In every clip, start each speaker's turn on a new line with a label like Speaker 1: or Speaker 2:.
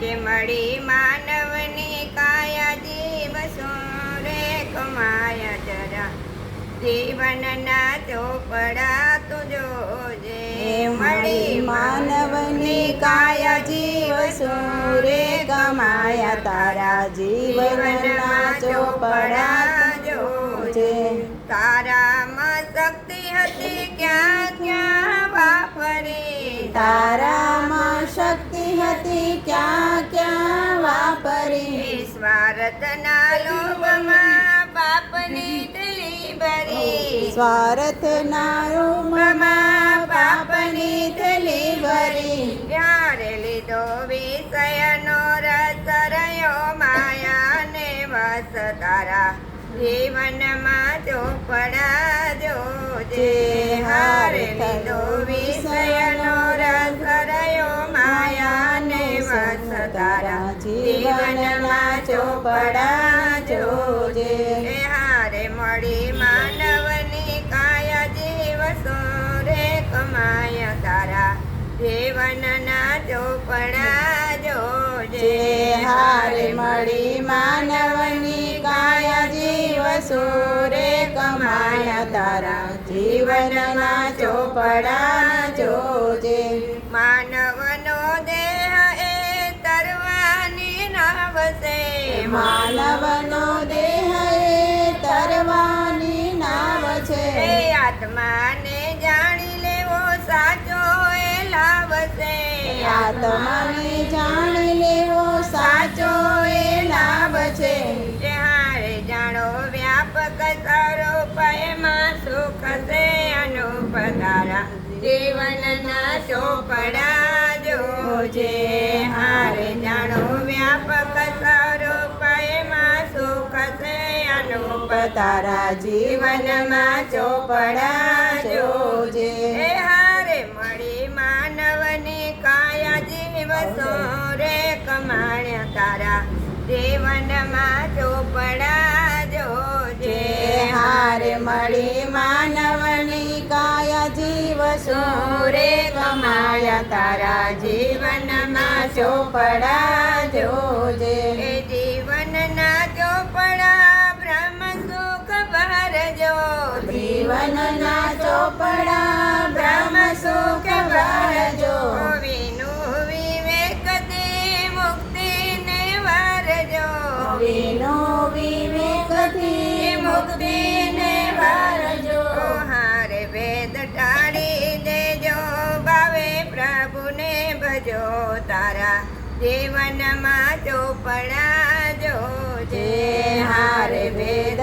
Speaker 1: કે મળી માનવની કાયા જીવ રે કમાય જરા. જીવનના ચોપડા તું જોજે
Speaker 2: મળી માનવની કાયા જીવ સુરે કમાયા તારા જીવનના ચોપડા
Speaker 1: શક્તિ હતી ક્યાં ક્યાં વાપરી? સ્વાર્થના લોભમાં પાપની થેલી ભરી.
Speaker 2: સ્વાર્થના રૂમમાં પાપની થેલી ભરી.
Speaker 1: ત્યારે લીધો વિષયનો રસ રહ્યો માયાને વસ તારા. જીવનમાં ચોપડા જોજે
Speaker 2: જીવનમાં ચોપડા જોજે
Speaker 1: હારે મળી માનવની કાયા જીવ રે કમાય તારા. જીવનના ચોપડા જોજે
Speaker 2: હારે મળી માનવની કાયા જીવ સુરે કમાયા તારા. જીવનના ચોપડા જોજે
Speaker 1: માનવનો
Speaker 2: માનવનો દેહ એ તરવાની નાવ
Speaker 1: એ આત્માને જાણી લેવો સાચો એ લાભ છે.
Speaker 2: આત્માને જાણી લેવો સાચો એ લાભ છે.
Speaker 1: જ્યારે હારે જાણો વ્યાપક સ્વરૂપ એમાં સુખ છે. અનુપધારા જીવનના ચોપડા અનુપ
Speaker 2: તારા જીવનમાં ચોપડા જોજે.
Speaker 1: હે હારે મળી માનવની કાયા જીવ રે કમાણ્યા તારા જીવનમાં ચોપડા જોજે.
Speaker 2: હારે મળી માનવની કાયા જીવ રે કમાયા તારા જીવનમાં ચોપડા જોજે.
Speaker 1: જીવનના ચોપડા બ્રહ્મ સુખ ભરજો ને વિવેકથી મુક્તિને વિવેક
Speaker 2: વિનો મુક્તિ ને ભરજો
Speaker 1: હાર વેદ ટાળી દેજો ભાવે પ્રભુને ભજો. તારા જીવનમાં ચોપડા જો
Speaker 2: જે હાર વેદ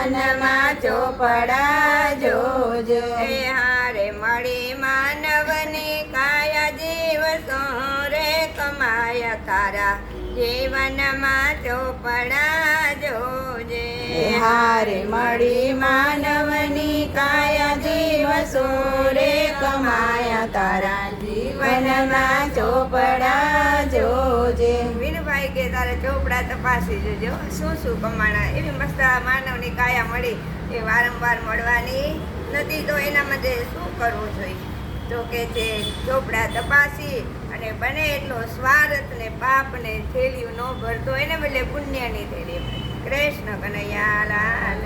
Speaker 2: જીવનમાં ચોપડા જોજો
Speaker 1: એ હારે મળી માનવની કાયા જીવ રે કમાયા તારા. જીવનમાં ચોપડા જોજે
Speaker 2: હારે મળી માનવની કાયા જીવ સોરે કમાયા તારા. જીવનમાં ચોપડા જોજે
Speaker 1: કે તારે ચોપડા તપાસી જોજો શું શું કમાણા? એવી મસ્ત માનવની કાયા મળી એ વારંવાર મળવાની નથી તો એના માટે શું કરવું જોઈએ? તો કે તે ચોપડા તપાસી અને બને એટલો સ્વાર્થ ને પાપ ને થેલીઓ ન ભરતો, એને બદલે પુણ્યની થેલી. કૃષ્ણ કનૈયા લાલ